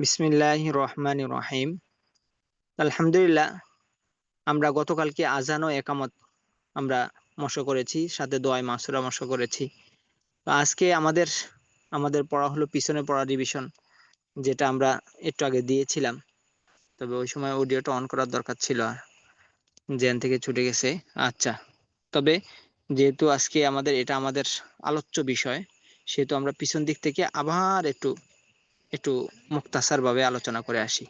বিসমিল্লাহ রহমান রহিম আলহামদুলিল্লাহ, আমরা গতকালকে আজান ও একামত আমরা মশ করেছি, সাথে দোয়াই মাসুরা মশ করেছি। আজকে আমাদের আমাদের পড়া হলো পিছনে পড়া রিভিশন যেটা আমরা একটু আগে দিয়েছিলাম। তবে ওই সময় অডিওটা অন করার দরকার ছিল আর। জেন থেকে ছুটে গেছে আচ্ছা। তবে যেহেতু আজকে আমাদের, এটা আমাদের আলোচ্য বিষয়, সেহেতু আমরা পিছন দিক থেকে আবার একটু একটু মুক্তাসার ভাবে আলোচনা করে আসি।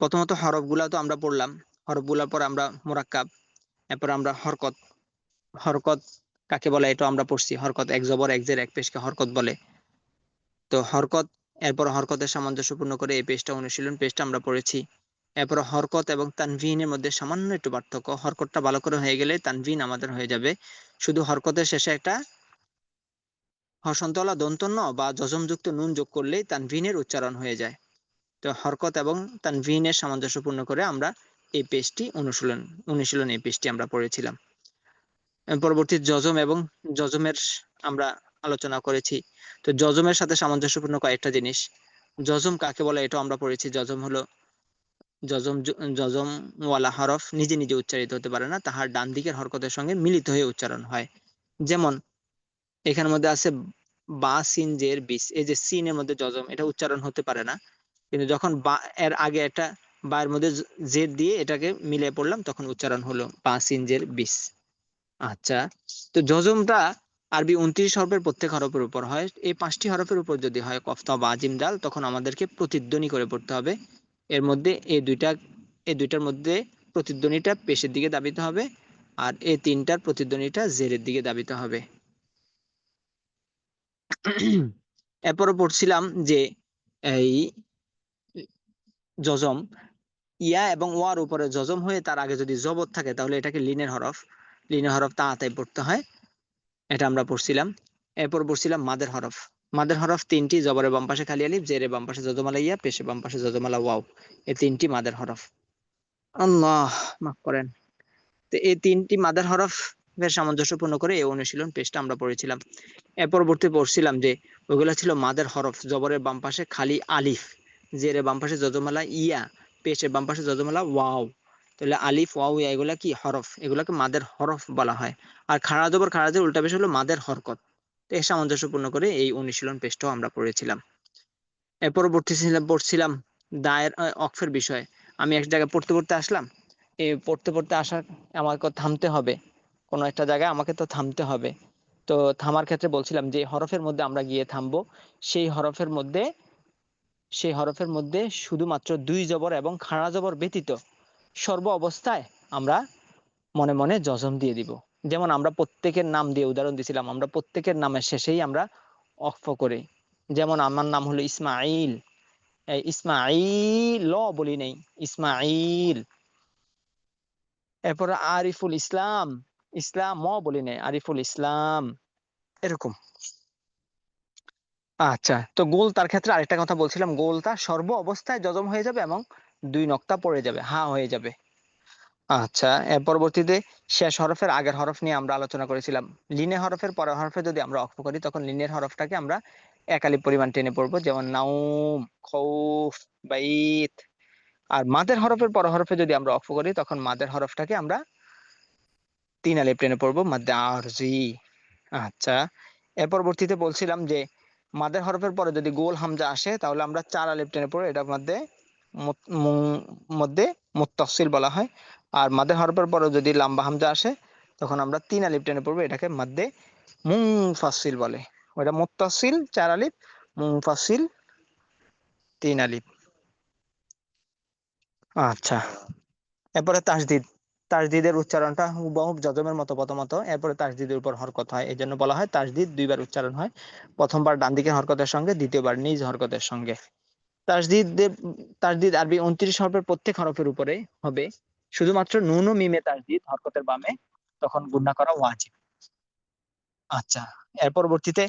প্রথমত হরফগুলা তো আমরা পড়লাম। হরফগুলার পর আমরা মোরাক্কাব, এরপর আমরা হরকত। হরকত কাকে বলে এটা আমরা পড়ছি। হরকত এক জবর, এক জের, এক পেশকে হরকত বলে। তো হরকত, এরপর হরকতের সামঞ্জস্যপূর্ণ করে এই পেজটা অনুশীলন পেজটা আমরা পড়েছি। এরপর হরকত এবং তানভিনের মধ্যে সামান্য একটু পার্থক্য। হরকতটা ভালো করে হয়ে গেলে তানভিন আমাদের হয়ে যাবে। শুধু হরকতের শেষে একটা হসন্তলা দন্তন্য বা যজমযুক্ত নুন যোগ করলেই তানভিনের উচ্চারণ হয়ে যায়। তো হরকত এবং তানভিনের সামঞ্জস্যপূর্ণ করে আমরা এই পেজটি অনুশীলন অনুশীলন এই পেজটি আমরা পড়েছিলাম। পরবর্তী যজম এবং যজমের আমরা আলোচনা করেছি। তো যজমের সাথে সামঞ্জস্যপূর্ণ কয়েকটা জিনিস। যজম কাকে বলে এটা আমরা পড়েছি। যজম হলো, যজম যজম ওয়ালা হরফ নিজে নিজে উচ্চারিত হতে পারে না, তাহার ডান দিকের হরকতের সঙ্গে মিলিত হয়ে উচ্চারণ হয়। যেমন, এখানের মধ্যে আছে বা সিন বিস এই যে সিনের মধ্যে যজম, এটা উচ্চারণ হতে পারে না। কিন্তু যখন বা, এর আগে একটা বা এর মধ্যে জের দিয়ে এটাকে মিলিয়ে পড়লাম, তখন উচ্চারণ হলো বা সিন জের বিস আচ্ছা তো যজমটা আরবি উনত্রিশ হরফের প্রত্যেক হরফের উপর হয়। এই পাঁচটি হরফের উপর যদি হয় কফতা বা, আজিম ডাল তখন আমাদেরকে প্রতিধ্বনি করে পড়তে হবে। এর মধ্যে এই দুইটা এই দুইটার মধ্যে প্রতিধ্বনিটা পেশের দিকে দাবিতে হবে, আর এই তিনটার প্রতিধ্বনিটা জেরের দিকে দাবিতে হবে। এরপরও পড়ছিলাম যে এই যজম, ইয়া এবং ওয়ার উপরে যজম হয়ে তার আগে যদি জবত থাকে তাহলে এটাকে লিনের হরফ। লিনের হরফ তাড়াতাড়ি পড়তে হয়। এটা আমরা পড়ছিলাম। এরপর পড়ছিলাম মাদের হরফ। মাদের হরফ তিনটি, জবরে বাম পাশে খালি আলিফ, জেরে বাম পাশে যজমালা ইয়া, পেশে বাম পাশে যজমালা ওয়াও। এই তিনটি মাদের হরফ। আল্লাহ, মাফ করেন। তো এই তিনটি মাদের হরফ সামঞ্জস্যপূর্ণ করে এই অনুশীলন পেজটা আমরা পড়েছিলাম। এর পরবর্তী পড়ছিলাম যে ওইগুলা ছিল মাদের হরফ, জবরের বাম পাশে খালি আলিফ জেরে বাম পাশে যজমালা ইয়া পেশের বাম পাশে যজমালা ওয়াও। তাহলে আলিফ, ওয়াও, ইয়া এগুলা কি? হরফ। এগুলাকে মাদের হরফ বলা হয়। আর খাড়া জবর খাড়া জবর উল্টা পেশ হলো মাদের হরকত। তো এর সামঞ্জস্যপূর্ণ করে এই অনুশীলন পেজটাও আমরা পড়েছিলাম। এর পরবর্তী পড়ছিলাম দায়ের অক্ষের বিষয়ে। আমি এক জায়গায় পড়তে পড়তে আসলাম। এই পড়তে পড়তে আসার আমাকে থামতে হবে। কোনো একটা জায়গায় আমাকে তো থামতে হবে। তো থামার ক্ষেত্রে বলছিলাম যে, হরফের মধ্যে আমরা গিয়ে থামবো। সেই হরফের মধ্যে, সেই হরফের মধ্যে শুধুমাত্র দুই জবর এবং খাড়া জবর ব্যতীত সর্ব অবস্থায় আমরা মনে মনে জজম দিয়ে দিব। যেমন আমরা প্রত্যেকের নাম দিয়ে উদাহরণ দিছিলাম, আমরা প্রত্যেকের নামের শেষেই আমরা অক্ফ করি। যেমন আমার নাম হলো ইসমাইল ইসমাইল বলি নেই ইসমাইল এরপরে আরিফুল ইসলাম। ইসলাম ম বলি নেই, আরিফুল ইসলাম, এরকম। আচ্ছা তো গোল তার ক্ষেত্রে আরেকটা কথা বলছিলাম, গোলটা সর্ব অবস্থায় যজম হয়ে যাবে এবং দুই নক্তা পড়ে যাবে, হা হয়ে যাবে। আচ্ছা এর পরবর্তীতে শেষ হরফের আগের হরফ নিয়ে আমরা আলোচনা করেছিলাম। লিনে হরফের পরের হরফে যদি আমরা অক্ষ করি, তখন লিনের হরফটাকে আমরা একালি পরিমাণ টেনে পড়ব, যেমন নাউম খৌফ, বাইত। আর মাদের হরফের পর হরফে যদি আমরা অক্ষ করি, তখন মাদের হরফটাকে আমরা তিন আলিপ টেনে পড়ব, মাদ্দে আরজি আচ্ছা এর পরবর্তীতে বলছিলাম যে মাদের হরফের পরে যদি গোল হামজা আসে, তাহলে আমরা চার আলিপ টেনে পড়ব এটার মধ্যে মধ্যে মুত্তসিল বলা হয়। আর মাদের হরফের পরে যদি লাম্বা হামজা আসে, তখন আমরা তিন আলিপ টেনে পড়ব, এটাকে মাদ্দে মুংফাসিল বলে। ওইটা মুত্তসিল চার আলিপ মুংফাসিল তিন আলিপ আচ্ছা এরপরে তাসদিদ। তাসদিদের উচ্চারণটা হুবহু যজমের মতো প্রথমত। এরপরে তাসদিদের উপর হরকত হয় এই জন্য বলা হয় তাসদিদ দুইবার উচ্চারণ হয়। প্রথমবার ডান দিকের হরকতের সঙ্গে, দ্বিতীয়বার নিজ হরকতের সঙ্গে। তাসদিদ তাসদিদ আরবি উনত্রিশ হরফের প্রত্যেক হরফের উপরে হবে। শুধুমাত্র নুন ও মিমে তাসদিদ হরকতের বামে, তখন গুণা করা ওয়াজিব। আচ্ছা এর পরবর্তীতে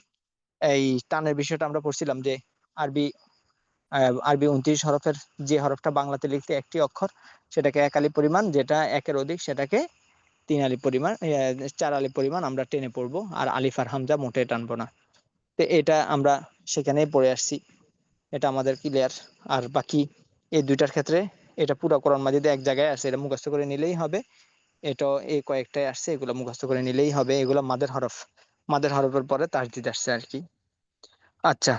এই টানের বিষয়টা আমরা পড়ছিলাম যে আরবি আরবি উনত্রিশ হরফের যে হরফটা বাংলাতে লিখতে একটি অক্ষর, সেটাকে এক আলি পরিমাণ, যেটা একের অধিক, সেটাকে তিন আলি পরিমাণ চার আলি পরিমাণ আমরা টেনে পড়ব, আর আলিফ আর হামজা মোটে টানবো না। তো এটা আমরা সেখানেই পড়ে আসছি। এটা আমাদের ক্লিয়ার আর বাকি এই দুইটার ক্ষেত্রে এটা পুরো কোরআন মাজিদে এক জায়গায় আছে এটা মুখস্থ করে নিলেই হবে। এটা এই কয়েকটাই আসছে, এগুলো মুখস্থ করে নিলেই হবে, এগুলো মাদের হরফ। মাদের হরফের পরে তাসদিদ আসছে আর কি। আচ্ছা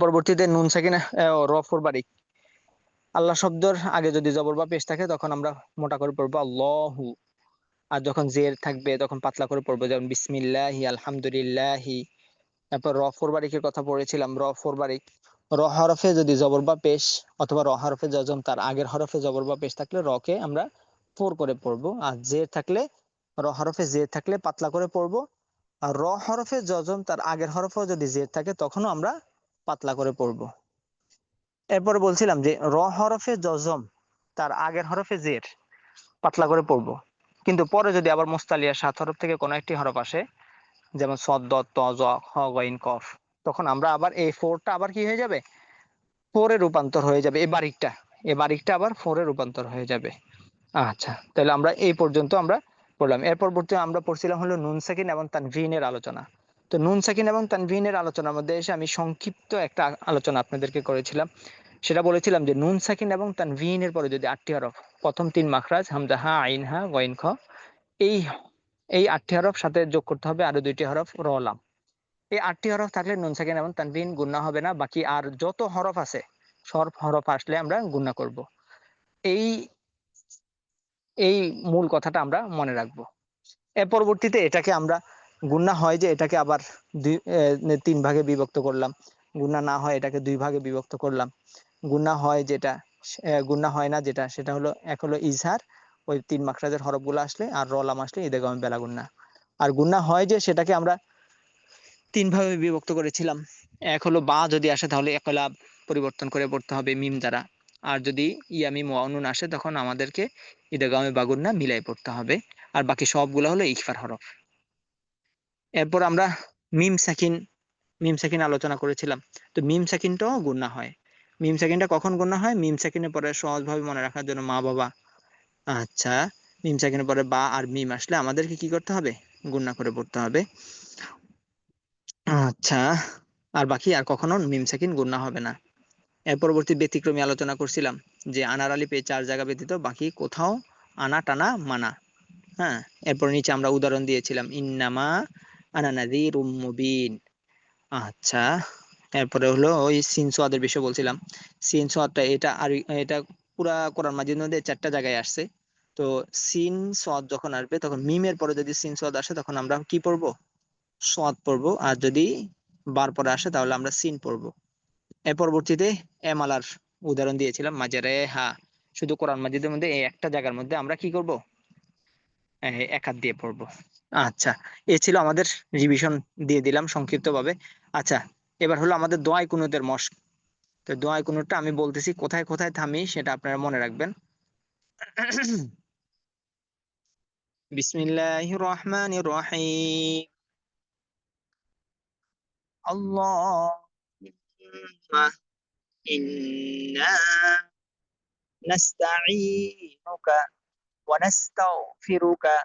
পরবর্তীতে নুন সাকিন রফর বারিক আল্লাহ শব্দর আগে যদি জবর বা পেশ থাকে, তখন আমরা মোটা করে পড়ব আল্লাহু। আর যখন জের থাকবে, তখন পাতলা করে পড়ব, যেমন বিসমিল্লাহি, আলহামদুলিল্লাহি। তারপর র ফোর বারিকের কথা পড়েছিলাম র ফোর বারিক র হরফে যদি জবর বা পেশ, অথবা র হরফে যজন, তার আগের হরফে জবর বা পেশ থাকলে রকে আমরা ফোর করে পড়ব। আর জের থাকলে, র হরফে জের থাকলে পাতলা করে পড়ব। আর র হরফে যজন, তার আগের হরফেও যদি জের থাকে, তখনও আমরা পাতলা করে পড়ব। এরপরে বলছিলাম যে, র হরফে জজম তার আগের হরফে জের, পাতলা করে পড়ব। কিন্তু পরে যদি আবার মুস্তালিয়া সাত হরফ থেকে কোনো একটি হরফ আসে, যেমন সদ ত, জ হ গইন কফ, তখন আমরা আবার এই ফোরটা আবার কি হয়ে যাবে? ফোরে রূপান্তর হয়ে যাবে, এই বারিকটা এই বারিকটা আবার ফোরে রূপান্তর হয়ে যাবে। আচ্ছা তাহলে আমরা এই পর্যন্ত আমরা পড়লাম। এর পরবর্তী আমরা পড়ছিলাম হলো নুন সাকিন এবং তানভিনের আলোচনা। তো নুন সাকিন এবং তানভিনের আলোচনার মধ্যে এসে আমি সংক্ষিপ্ত একটা আলোচনা আপনাদেরকে করেছিলাম। সেটা বলেছিলাম যে নুন সাকিন এবং তানভিনের পরে যদি আটটি হরফ, প্রথম তিন মাখরাজ হামদা হা, আইন হা গইন খ, এই এই আটটি হরফ সাথে যোগ করতে হবে আরও দুইটি হরফ রলাম এই আটটি হরফ থাকলে নুন সাকিন এবং তানভিন গুণা হবে না, বাকি আর যত হরফ আছে, সব হরফ আসলে আমরা গুণা করব। এই এই মূল কথাটা আমরা মনে রাখব। এর পরবর্তীতে এটাকে আমরা গুণা হয় যে এটাকে আবার দুই তিন ভাগে বিভক্ত করলাম। গুণা না হয় এটাকে দুই ভাগে বিভক্ত করলাম। গুণা হয় যেটা গুণা হয় না যেটা, সেটা হলো, এক হলো ইজহার, ওই তিন মাখরাজের হরফগুলো আসলে আর রলাম আসলে ঈদে গম বেলা গুন্না। আর গুন্না হয় যে সেটাকে আমরা তিন ভাবে বিভক্ত করেছিলাম। এক হলো বা যদি আসে তাহলে একলাব পরিবর্তন করে পড়তে হবে মিম দ্বারা। আর যদি ইয়ামি ওয়ানুন আসে তখন আমাদেরকে ঈদগামে বাগুন্না মিলাই পড়তে হবে। আর বাকি সবগুলো হলো ইকফার হরফ। এরপর আমরা মিম সাকিন মিম সাকিন আলোচনা করেছিলাম। তো মিম সাকিনটাও গুন্না হয়। মিম সাকিনটা কখন গুন্না হয়? মিম সাকিনের পরে সহজভাবে মনে রাখার জন্য মা, বাবা। আচ্ছা মিম সাকিনের পরে বা আর মিম আসলে আমাদেরকে কি করতে হবে? গুন্না করে পড়তে হবে। আচ্ছা আর বাকি আর কখনো মিম সাকিন গুন্না হবে না। এর পরবর্তী ব্যতিক্রমী আলোচনা করছিলাম যে আনার আলি পেয়ে চার জায়গা ব্যতীত বাকি কোথাও আনা টানা মানা। হ্যাঁ এরপর নিচে আমরা উদাহরণ দিয়েছিলাম, ইন্নামা আনা মুবিন। আচ্ছা এরপরে হলো ওই সিন সোয়াদের বিষয় বলছিলাম। সিন সোয়াদটা এটা আর এটা পুরা কোরআন মাজিদ মধ্যে চারটা জায়গায় আসছে। তো সিন সোয়াদ যখন আসবে, তখন মিমের পরে যদি সিন সোয়াদ আসে, তখন আমরা কি পড়ব? সোয়াদ পড়ব। আর যদি বার পরে আসে, তাহলে আমরা সিন পড়ব। এর পরবর্তীতে এমালার উদাহরণ দিয়েছিলাম, মাজারে হা। শুধু কোরআন মাজিদের মধ্যে, এই একটা জায়গার মধ্যে আমরা কি করব? এক হাত দিয়ে পড়ব। আচ্ছা এ ছিল আমাদের রিভিশন দিয়ে দিলাম সংক্ষিপ্ত ভাবে আচ্ছা এবার হলো আমাদের দোয়াই কুনুতের মস্ক। তো দোয়াই কুনুতটা আমি বলতেছি, কোথায় কোথায় থামি সেটা আপনারা মনে রাখবেন। বিসমিল্লাহির রহমানির রহিম। আল্লাহুম্মা ইন্না ওয়া নাস্তাগফিরুকা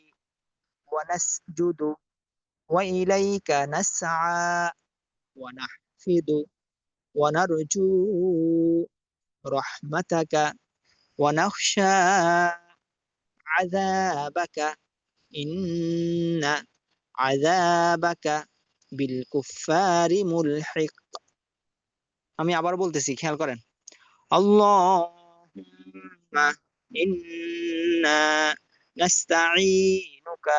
ونسجد وإليك نسعى ونحفظ ونرجو رحمتك ونخشى عذابك إن عذابك بالكفار ملحق আমি আবার বলতেছি খেয়াল করেন আল্লাহুম্মা ইন্না নাস্তাঈনুকা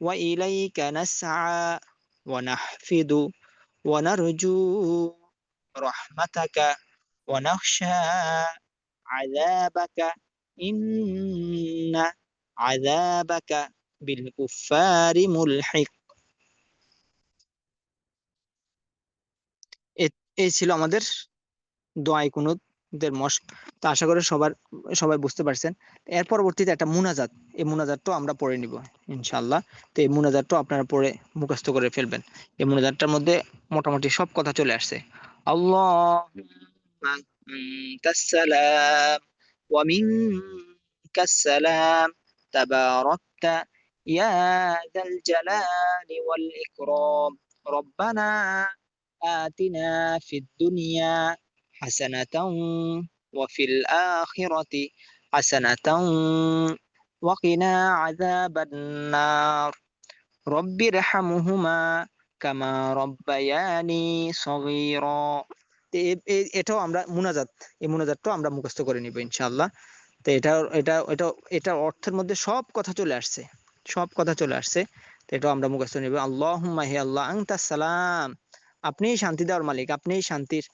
وإليك نسعى ونحفظ ونرجو رحمتك ونخشى عذابك إن عذابك بالكفار ملحق এই ছিল আমাদের দোয়াই কুনুদের মস্ক তো আশা করি সবার সবাই বুঝতে পারছেন এর পরবর্তীতে একটা মুনাজাত এই মুনাজাতটাও আমরা পড়ে নিব ইনশাল্লাহ তো এই মুনাজাতটাও আপনারা পড়ে মুখস্থ করে ফেলবেন এই মুনাজাতটার মধ্যে মোটামুটি সব কথা চলে আসছে আল্লাহ السلام ومنك السلام تباركت يا ذا الجلال والإكرام ربنا آتنا في الدنيا হাসানাতাও ওয়াফিল আখিরাতি হাসানাতাও ওয়াকিনা আযাবান নার রব্বির হামহুমা কামা রব্বায়ানি সগীরা এটাও আমরা মুনাজাত, এই মুনাজাতটাও আমরা মুখস্থ করে নিব ইনশাআল্লাহ। তো এটা এটা এটা এটা অর্থের মধ্যে সব কথা চলে আসছে, সব কথা চলে আসছে। তো এটাও আমরা মুখস্থ নিব। আল্লাহ হে আল্লাহ আংতা সালাম। আপনিই শান্তি দেওয়ার মালিক আপনিই শান্তির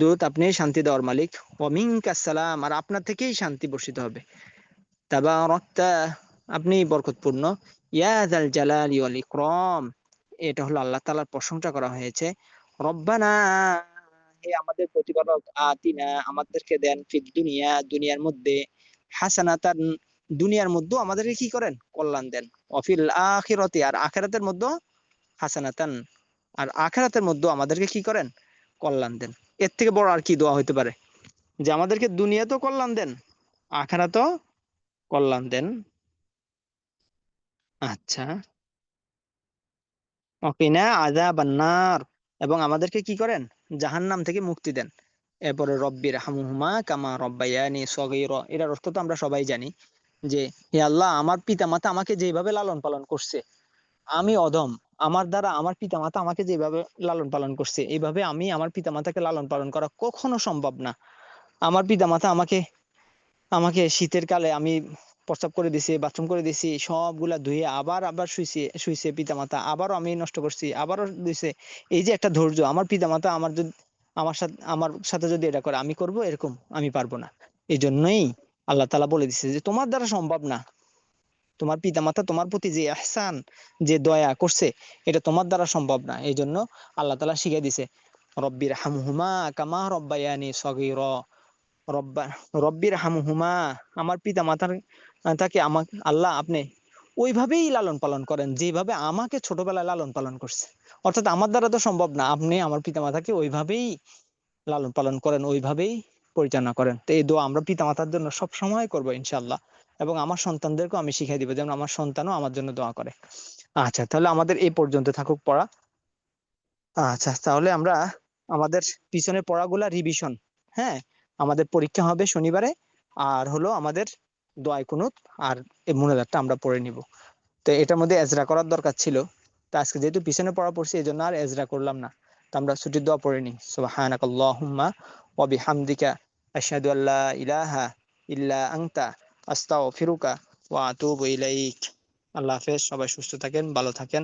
দূত আপনিই শান্তি দেওয়ার মালিক। ওমিং কাসালাম আর আপনার থেকেই শান্তি বর্ষিত হবে। তাবা রক্তা আপনি বরকতপূর্ণ। ইয়াদাল জালাল ওয়াল ইকরাম, এটা হলো আল্লাহ তাআলার প্রশংসা করা হয়েছে। রব্বানা, হে আমাদের প্রতিপালক, আতিনা, আমাদেরকে দেন ফিদ দুনিয়া, দুনিয়ার মধ্যে। হাসানাতান, দুনিয়ার মধ্যেও আমাদেরকে কি করেন? কল্যাণ দেন। অফিল আখিরাতে, আর আখিরাতের মধ্যে হাসানাতান। আর আখেরাতের মধ্যে আমাদেরকে কি করেন? কল্যাণ দেন। এর থেকে বড় আর কি দোয়া হইতে পারে? যে আমাদেরকে দুনিয়া তো কল্যাণ দেন আখেরা তো কল্যাণ দেন। আচ্ছা। অকিনা আজা বান্নার এবং আমাদেরকে কি করেন? জাহান্নাম থেকে মুক্তি দেন। এরপরে রব্বির হামুহুমা কামা রব্বাইয়ানি সগীর। এটার অর্থ তো আমরা সবাই জানি যে, হে আল্লাহ, আমার পিতা মাতা আমাকে যেভাবে লালন পালন করছে, আমি অদম আমার দ্বারা আমার পিতা মাতা আমাকে যেভাবে লালন পালন করছে, এইভাবে আমি আমার পিতা মাতাকে লালন পালন করা কখনো সম্ভব না। আমার পিতা মাতা আমাকে আমাকে শীতের কালে আমি প্রস্তাব করে দিছি বাথরুম করে দিছি, সবগুলা ধুয়ে আবার আবার শুইছে শুইছে পিতা মাতা আবারও আমি নষ্ট করছি, আবারও দিছে। এই যে একটা ধৈর্য, আমার পিতা মাতা আমার যদি, আমার সাথে আমার সাথে যদি এটা করে, আমি করব এরকম, আমি পারব না। এই জন্যই আল্লাহ তালা বলে দিচ্ছে যে, তোমার দ্বারা সম্ভব না তোমার পিতামাতা তোমার প্রতি যে আহসান যে দয়া করছে, এটা তোমার দ্বারা সম্ভব না। এই জন্য আল্লাহ তালা শিখে দিছে রব্বির হামহুমা কামা রব্বায়ানি সগির। রব্বা রব্বির হামহুমা আমার পিতা মাতার তাকে আমাকে আল্লাহ আপনি ওইভাবেই লালন পালন করেন, যেভাবে আমাকে ছোটবেলায় লালন পালন করছে। অর্থাৎ আমার দ্বারা তো সম্ভব না, আপনি আমার পিতা মাতাকে ওইভাবেই লালন পালন করেন, ওইভাবেই পরিচালনা করেন। তো এই দোয়া আমরা পিতা মাতার জন্য সব সময় করব ইনশাল্লাহ এবং আমার সন্তানদেরকেও আমি শিখাই দিব, যেমন আমার সন্তানও আমার জন্য দোয়া করে। আচ্ছা তাহলে আমাদের এই পর্যন্ত থাকুক পড়া। আচ্ছা তাহলে আমরা আমাদের পিছনে পড়াগুলা রিভিশন হ্যাঁ? আমাদের পরীক্ষা হবে শনিবারে, আর হলো আমাদের দোয়াই কুনুত, আর এই মুনাজাতটা আমরা পড়ে নিব। তো এটার মধ্যে এজরা করার দরকার ছিল। তো আজকে যেহেতু পিছনে পড়া পড়ছি, এই জন্য আর এজরা করলাম না। তো আমরা ছুটির দোয়া পড়ে নিই। সুবহানাকাল্লাহুম্মা ওয়া বিহামদিকা আশহাদু আল্লা ইলাহা ইল্লা আনতা আস্তাগফিরুকা ওয়া আতুবু ইলাইক। আল্লাহ হাফেজ সবাই সুস্থ থাকেন ভালো থাকেন।